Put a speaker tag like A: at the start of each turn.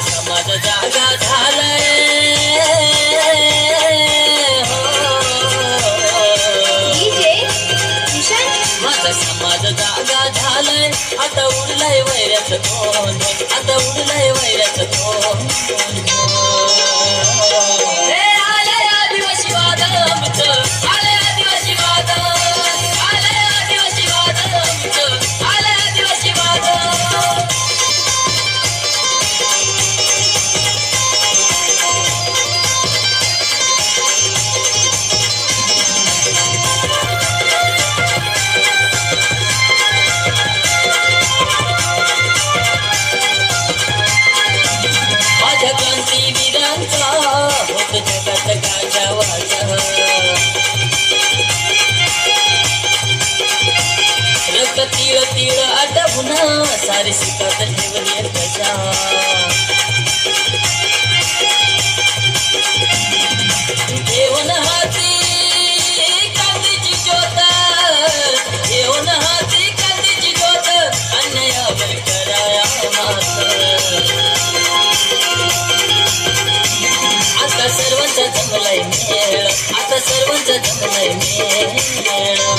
A: समाज जागा झालाय. माझा समाज जागा झालाय. आता उरलाय वैऱ्याच आटवून सारे शिकात ठेवली प्रजा घेऊन हाती कांतीची ज्योत घेऊन हाती कांतीची ज्योत अन्यायावर कराया मात आता सर्वांचा जमलाय मेळ आता सर्वांचा जमलाय मेळ.